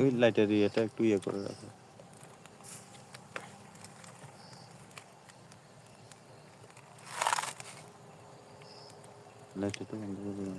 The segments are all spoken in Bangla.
ওই লাইটের ইয়েটা একটু ইয়ে করে রাখো। তো বন্ধ করে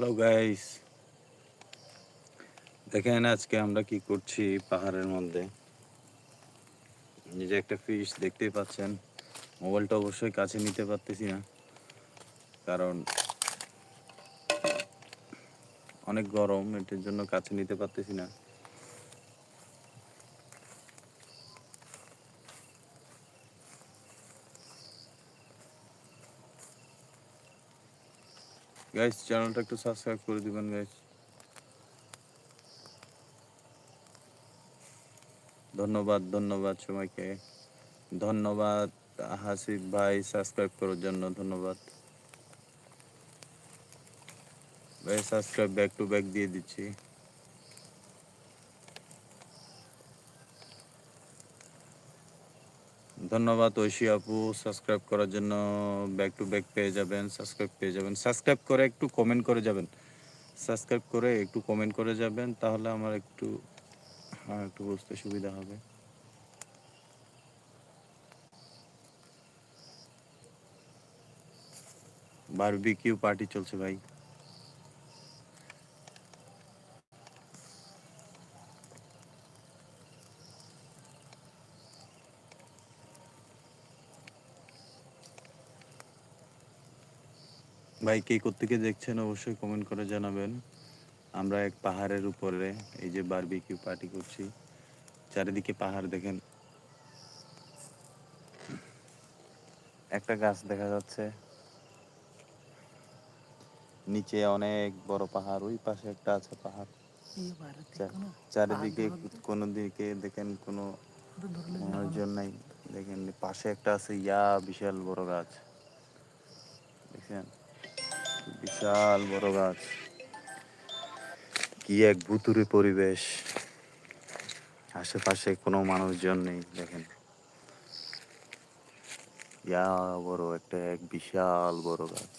হ্যালো গাইস দেখেন আজকে আমরা কি করছি পাহাড়ের মধ্যে। নিজে একটা ফিশ দেখতেই পাচ্ছেন। মোবাইলটা অবশ্যই কাছে নিতে পারতেছি না। কারণ অনেক গরম, এটার জন্য কাছে নিতে পারতেছি না। গাইস চ্যানেলটা একটু সাবস্ক্রাইব করে দিবেন গাইস ধন্যবাদ ধন্যবাদ সবাইকে। ধন্যবাদ, হাসিফ ভাই সাবস্ক্রাইব করার জন্য ধন্যবাদ। ভাই সাবস্ক্রাইব ব্যাক টু ব্যাক দিয়ে দিচ্ছি। ধন্যবাদ ঐশী আপু। সাবস্ক্রাইব করার জন্য ব্যাক টু ব্যাক পেয়ে যাবেন সাবস্ক্রাইব পেয়ে যাবেন। সাবস্ক্রাইব করে একটু কমেন্ট করে যাবেন। সাবস্ক্রাইব করে একটু কমেন্ট করে যাবেন, তাহলে আমার একটু হ্যাঁ একটু বুঝতে সুবিধা হবে। বারবিকিউ পার্টি চলছে ভাই। ভাই কে কোত্থেকে দেখছেন অবশ্যই কমেন্ট করে জানাবেন। আমরা এক পাহাড়ের উপরে এই যে বারবিকিউ পার্টি করছি চারিদিকে পাহাড় দেখেন। একটা গাছ দেখা যাচ্ছে। নিচে অনেক বড় পাহাড় ওই পাশে একটা আছে পাহাড়। চারিদিকে কোনো দিকে দেখেন কোনো মানুষজন নাই। দেখেন পাশে একটা আছে ইয়া বিশাল বড় গাছ। দেখছেন? বিশাল বড় গাছ। কি এক ভুতুরে পরিবেশ। আশেপাশে কোনো মানুষজন নেই, দেখেন। ইয়া বড় একটা এক বিশাল বড় গাছ।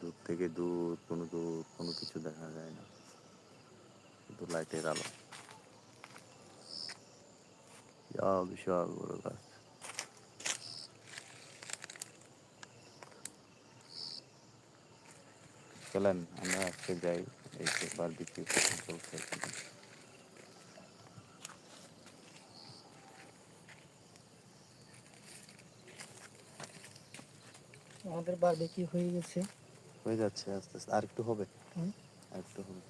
দূর থেকে দূর, কোনো দূর, কোনো কিছু দেখা যায় না। শুধু লাইটের আলো। বিশাল বড় গাছ। চলেন আমরা আজকে যাই এই যে বারবিকিউ চলছে এখানে। আমাদের বারবিকিউ হয়ে গেছে। হয়ে যাচ্ছে আস্তে আস্তে। আর একটু হবে। আর একটু হবে।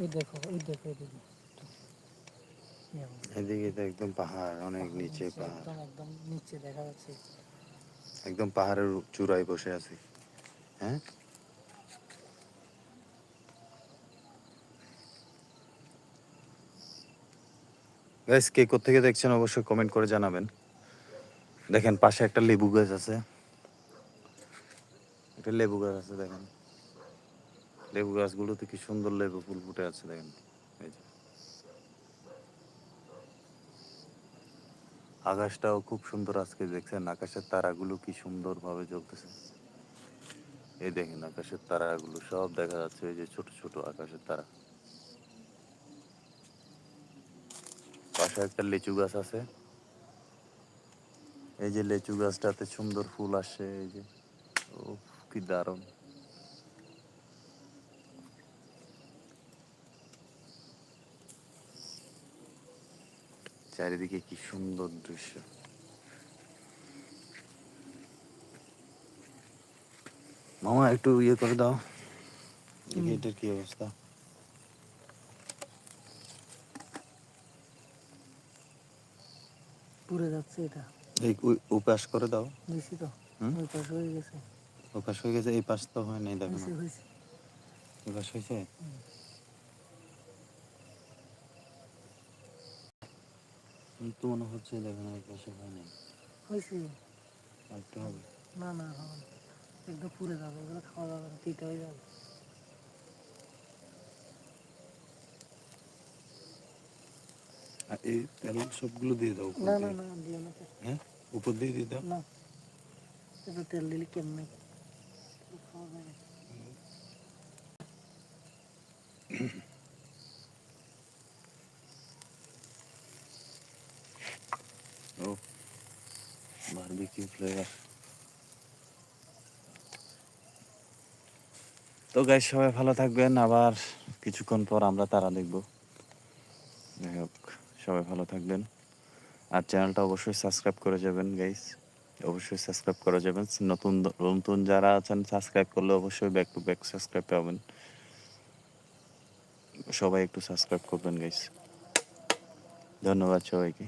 ওই দেখো ওই দেখো ওই দেখো। এদিকে তো একদম পাহাড় অনেক নিচে পাহাড়। একদম একদম নিচে দেখা যাচ্ছে। একদম পাহাড়ের চূড়ায় বসে আছি। হ্যাঁ? গাইস কে থেকে দেখছেন অবশ্যই কমেন্ট করে জানাবেন। দেখেন, পাশে একটা লেবু গাছ আছে। একটা লেবু গাছ আছে, দেখেন। লেবু গাছগুলোতে কি সুন্দর লেবু ফুল ফুটে আছে, দেখেন। আকাশটাও খুব সুন্দর আজকে, দেখছেন? আকাশের তারাগুলো কি সুন্দর ভাবে জ্বলতেছে। এই দেখেন আকাশের তারাগুলো, সব দেখা যাচ্ছে এই যে ছোট ছোট আকাশের তারা। পাশে একটা লিচু গাছ আছে। এই যে লিচু গাছটাতে সুন্দর ফুল আসছে এই যে। ও কি দারুণ। চারিদিকে কি সুন্দর দৃশ্য। মামা একটু ইয়ে করে দাও। দেখি এটার কি অবস্থা? পুড়ে যাচ্ছে এটা। এই পাশ করে দাও। বেশি তো পাশে হয়ে গেছে। পাশ হয়ে গেছে এই পাশ তো হয় নাই দেখো এই পাশ হয়েছে। তো মনে হচ্ছে দেখো না এই পাশে হয় নাই। হয়েছে। আর হবে। না না হবে। একদম পুড়ে যাবে এগুলো খাওয়া যাবে না তিতা হয়ে যাবে আর এই তেল সবগুলো দিয়ে দাও উপর না না দিয়ে। না দিও না তো। হ্যাঁ উপর দিয়ে দিয়ে দাও না এটা তেল দিলে কেমনে খাওয়া যাবে না। ও বারবিকিউ তো গাইস সবাই ভালো থাকবেন। আবার কিছুক্ষণ পর আমরা তারা দেখব। যাই হোক, সবাই ভালো থাকবেন। আর চ্যানেলটা অবশ্যই সাবস্ক্রাইব করে যাবেন গাইস অবশ্যই সাবস্ক্রাইব করে যাবেন। নতুন নতুন যারা আছেন সাবস্ক্রাইব করলে অবশ্যই ব্যাক টু ব্যাক সাবস্ক্রাইব পাবেন। সবাই একটু সাবস্ক্রাইব করবেন গাইস ধন্যবাদ সবাইকে।